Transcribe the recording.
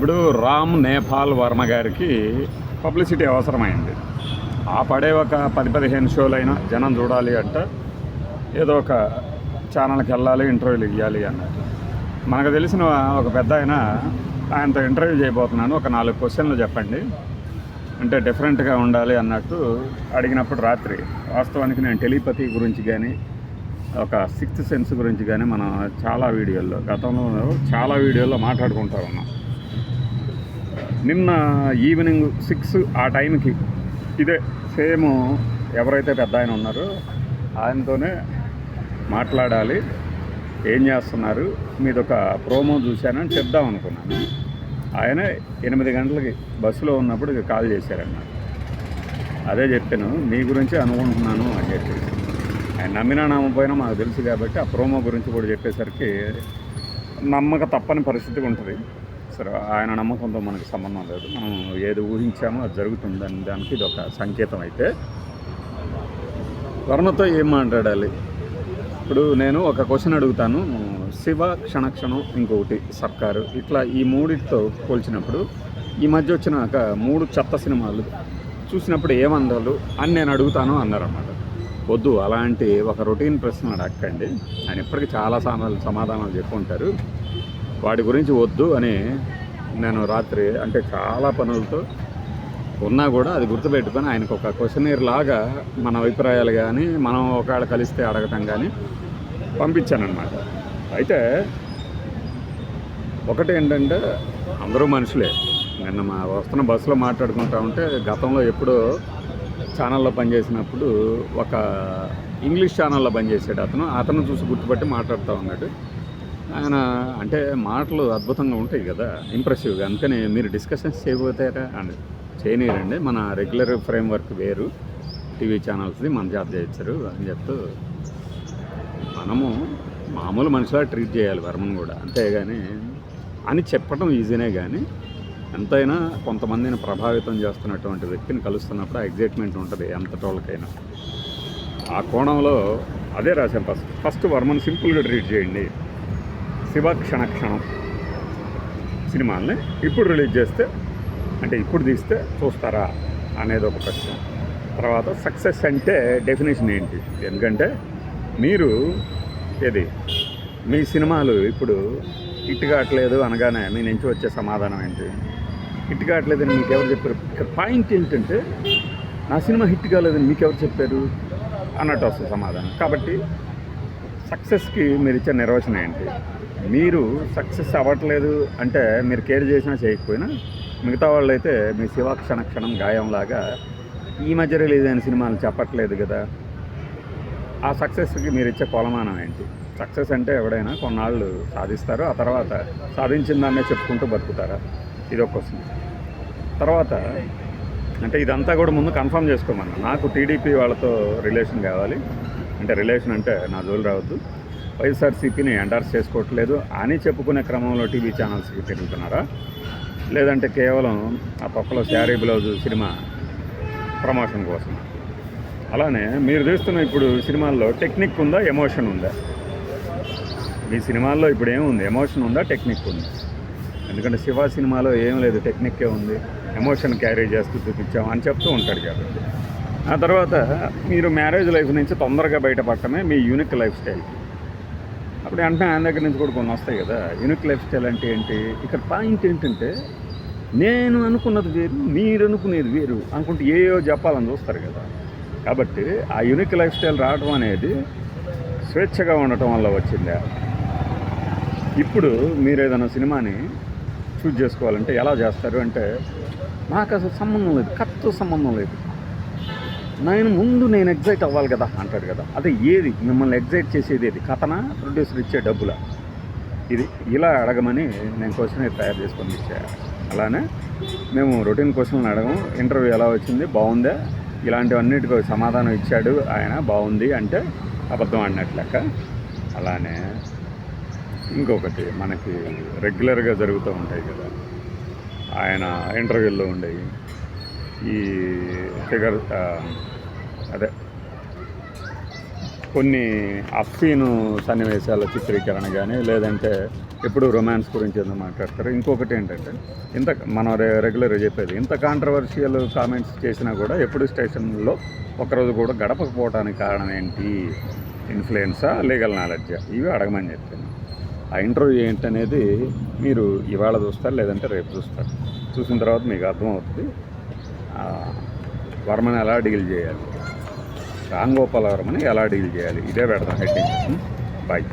ఇప్పుడు రామ్ నేపాల్ వర్మ గారికి పబ్లిసిటీ అవసరమైంది. ఆ పడే ఒక పది పదిహేను షోలైనా జనం చూడాలి అంటే. ఏదో ఒక ఛానల్కి వెళ్ళాలి ఇంటర్వ్యూలు ఇవ్వాలి అన్నట్టు. మనకు తెలిసిన ఒక పెద్ద ఆయన ఆయనతో ఇంటర్వ్యూ చేయబోతున్నాను. ఒక నాలుగు క్వశ్చన్లు చెప్పండి. అంటే డిఫరెంట్గా ఉండాలి అన్నట్టు అడిగినప్పుడు రాత్రి వాస్తవానికి నేను టెలిపతి గురించి కానీ ఒక సిక్స్త్ సెన్స్ గురించి కానీ మనం చాలా వీడియోల్లో గతంలో చాలా వీడియోల్లో మాట్లాడుకుంటా ఉన్నాం. నిన్న ఈవినింగ్ సిక్స్ ఆ టైంకి ఇదే సేమ్ ఎవరైతే పెద్ద ఆయన ఉన్నారో ఆయనతోనే మాట్లాడాలి ఏం చేస్తున్నారు మీద ఒక ప్రోమో చూశానని చెప్దాం అనుకున్నాను. ఆయన ఎనిమిది గంటలకి బస్సులో ఉన్నప్పుడు కాల్ చేశారన్నారు అదే చెప్పాను మీ గురించి అనుకుంటున్నాను అని చెప్పి. ఆయన నమ్మినా నమ్మపోయినా మాకు తెలుసు కాబట్టి ఆ ప్రోమో గురించి కూడా చెప్పేసరికి నమ్మక తప్పని పరిస్థితి ఉంటుంది. సరే ఆయన నమ్మకంతో మనకి సంబంధం లేదు. మనం ఏది ఊహించామో అది జరుగుతుందని దానికి ఇది ఒక సంకేతం అయితే. వర్ణతో ఏం మాట్లాడాలి? ఇప్పుడు నేను ఒక క్వశ్చన్ అడుగుతాను. శివ క్షణక్షణం ఇంకొకటి సర్కారు. ఇట్లా ఈ మూడిటితో పోల్చినప్పుడు ఈ మధ్య వచ్చిన ఒక మూడు చెత్త సినిమాలు చూసినప్పుడు ఏమందరు అని నేను అడుగుతాను అన్నారన్నమాట. వద్దు అలాంటి ఒక రొటీన్ ప్రశ్న అడగండి ఆయన ఇప్పటికీ చాలా సమాధానాలు సమాధానాలు చెప్పుకుంటారు. వాటి గురించి వద్దు అని నేను రాత్రి అంటే చాలా పనులతో ఉన్నా కూడా అది గుర్తుపెట్టుకొని ఆయనకు ఒక క్వశ్చనీర్ లాగా మన అభిప్రాయాలు కానీ మనం ఒకవేళ కలిస్తే అడగటం కానీ పంపించానమాట అయితే ఒకటి ఏంటంటే అందరూ మనుషులే. నిన్న మా వస్తున్న బస్సులో మాట్లాడుకుంటా ఉంటే గతంలో ఎప్పుడో ఛానల్లో పనిచేసినప్పుడు ఒక ఇంగ్లీష్ ఛానల్లో పనిచేసాడు అతను. అతను చూసి గుర్తుపట్టి మాట్లాడుతూ ఉన్నాడు. ఆయన అంటే మాటలు అద్భుతంగా ఉంటాయి కదా ఇంప్రెసివ్గా అందుకని మీరు డిస్కషన్స్ చేయబోతారా? అని చేయనీరండి. మన రెగ్యులర్ ఫ్రేమ్వర్క్ వేరు. టీవీ ఛానల్స్ది మన జాబ్ చేయించారు అని చెప్తూ మనము మామూలు మనిషిలా ట్రీట్ చేయాలి వర్మను కూడా. అంతేగాని అని చెప్పడం ఈజీనే కానీ ఎంతైనా కొంతమందిని ప్రభావితం చేస్తున్నటువంటి వ్యక్తిని కలుస్తున్నప్పుడు ఆ ఎగ్జైట్మెంట్ ఉంటుంది ఎంత టోళ్ళకైనా ఆ కోణంలో అదే రాశాను ఫస్ట్. ఫస్ట్ వర్మను సింపుల్గా ట్రీట్ చేయండి. శివ క్షణ క్షణం సినిమాల్ని ఇప్పుడు రిలీజ్ చేస్తే అంటే ఇప్పుడు తీస్తే చూస్తారా అనేది ఒక ప్రశ్న. తర్వాత సక్సెస్ అంటే డెఫినేషన్ ఏంటి? ఎందుకంటే మీరు ఏది? మీ సినిమాలు ఇప్పుడు హిట్ కావట్లేదు అనగానే మీ నుంచి వచ్చే సమాధానం ఏంటి? హిట్ కావట్లేదని మీకు ఎవరు చెప్పారు? ఇక్కడ పాయింట్ ఏంటంటే నా సినిమా హిట్ కాలేదని మీకు ఎవరు చెప్పారు? అన్నట్టు వస్తుంది సమాధానం. కాబట్టి సక్సెస్కి మీరు ఇచ్చే నిర్వచనం ఏంటి? మీరు సక్సెస్ అవ్వట్లేదు అంటే మీరు కేర్ చేసినా చేయకపోయినా మిగతా వాళ్ళు అయితే మీ శివ క్షణ క్షణం గాయంలాగా ఈ మధ్య రిలీజ్ అయిన సినిమాలు చెప్పట్లేదు కదా. ఆ సక్సెస్కి మీరు ఇచ్చే కొలమానం ఏంటి? సక్సెస్ అంటే ఎవడైనా కొన్నాళ్ళు సాధిస్తారు ఆ తర్వాత సాధించిందాన్నే చెప్పుకుంటూ బతుకుతారా? ఇది ఒక క్వశ్చన్ తర్వాత అంటే ఇదంతా కూడా ముందు కన్ఫర్మ్ చేసుకోమన్నా. నాకు టీడీపీ వాళ్ళతో రిలేషన్ కావాలి. అంటే రిలేషన్ అంటే నా జోలు రావద్దు. వైఎస్ఆర్సీపీని ఎండార్స్ చేసుకోవట్లేదు అని చెప్పుకునే క్రమంలో టీవీ ఛానల్స్కి తిరుగుతున్నారా? లేదంటే కేవలం ఆ పక్కలో శారీ బ్లౌజ్ సినిమా ప్రమోషన్ కోసం? అలానే మీరు చూస్తున్న ఇప్పుడు సినిమాల్లో టెక్నిక్ ఉందా ఎమోషన్ ఉందా? మీ సినిమాల్లో ఇప్పుడు ఏముంది? ఎమోషన్ ఉందా టెక్నిక్ ఉందా? ఎందుకంటే శివ సినిమాలో ఏం లేదు టెక్నిక్కే ఉంది. ఎమోషన్ క్యారీ చేస్తూ చూపించాం అని చెప్తూ ఉంటాడు కాబట్టి. ఆ తర్వాత మీరు మ్యారేజ్ లైఫ్ నుంచి తొందరగా బయటపడటమే మీ యూనిక్ లైఫ్ స్టైల్. అప్పుడు వెంటనే ఆయన దగ్గర నుంచి కూడా కొన్ని వస్తాయి కదా. యూనిక్ లైఫ్ స్టైల్ అంటే ఏంటి? ఇక్కడ పాయింట్ ఏంటంటే నేను అనుకున్నది వేరు మీరు అనుకునేది వేరు అనుకుంటే ఏయో చెప్పాలని చూస్తారు కదా. కాబట్టి ఆ యూనిక్ లైఫ్ స్టైల్ రావడం అనేది స్వేచ్ఛగా ఉండటం వల్ల వచ్చిందా. ఇప్పుడు మీరు ఏదైనా సినిమాని చూజ్ చేసుకోవాలంటే ఎలా చేస్తారు అంటే నాకు అసలు సంబంధం లేదు కత్తో సంబంధం లేదు. నేను ముందు నేను ఎగ్జైట్ అవ్వాలి కదా అంటాడు కదా. అదే ఏది? మిమ్మల్ని ఎగ్జైట్ చేసేది ఏది? కథన? ప్రొడ్యూసర్ ఇచ్చే డబ్బులా? ఇది ఇలా అడగమని నేను క్వశ్చన్ తయారు చేసుకొని ఇచ్చా. అలానే మేము రొటీన్ క్వశ్చన్లు అడగము ఇంటర్వ్యూ ఎలా వచ్చింది? బాగుందా? ఇలాంటివన్నిటికి సమాధానం ఇచ్చాడు ఆయన. బాగుంది అంటే అబద్ధం ఆడినట్లు లెక్క. అలానే ఇంకొకటి మనకి రెగ్యులర్గా జరుగుతూ ఉంటాయి కదా. ఆయన ఇంటర్వ్యూల్లో ఉండేవి. ఈ ఫిగర్ అదే. కొన్ని అఫీను సన్నివేశాల చిత్రీకరణ కానీ లేదంటే ఎప్పుడు రొమాన్స్ గురించి ఏదో మాట్లాడతారు. ఇంకొకటి ఏంటంటే ఇంత మనం రే రెగ్యులర్గా చెప్పేది ఇంత కాంట్రవర్షియల్ కామెంట్స్ చేసినా కూడా ఎప్పుడు స్టేషన్లో ఒకరోజు కూడా గడపకపోవడానికి కారణం ఏంటి? ఇన్ఫ్లుయెన్సా లీగల్ నాలెడ్జా ఇవి అడగమని చెప్పాను. ఆ ఇంటర్వ్యూ ఏంటనేది మీరు ఇవాళ చూస్తారు లేదంటే రేపు చూస్తారు. చూసిన తర్వాత మీకు అర్థమవుతుంది. వర్మని ఎలా డీల్ చేయాలి? రామ్ వర్మని ఎలా డీల్ చేయాలి? ఇదే పెడతాం హెడ్డింగ్ బాయ్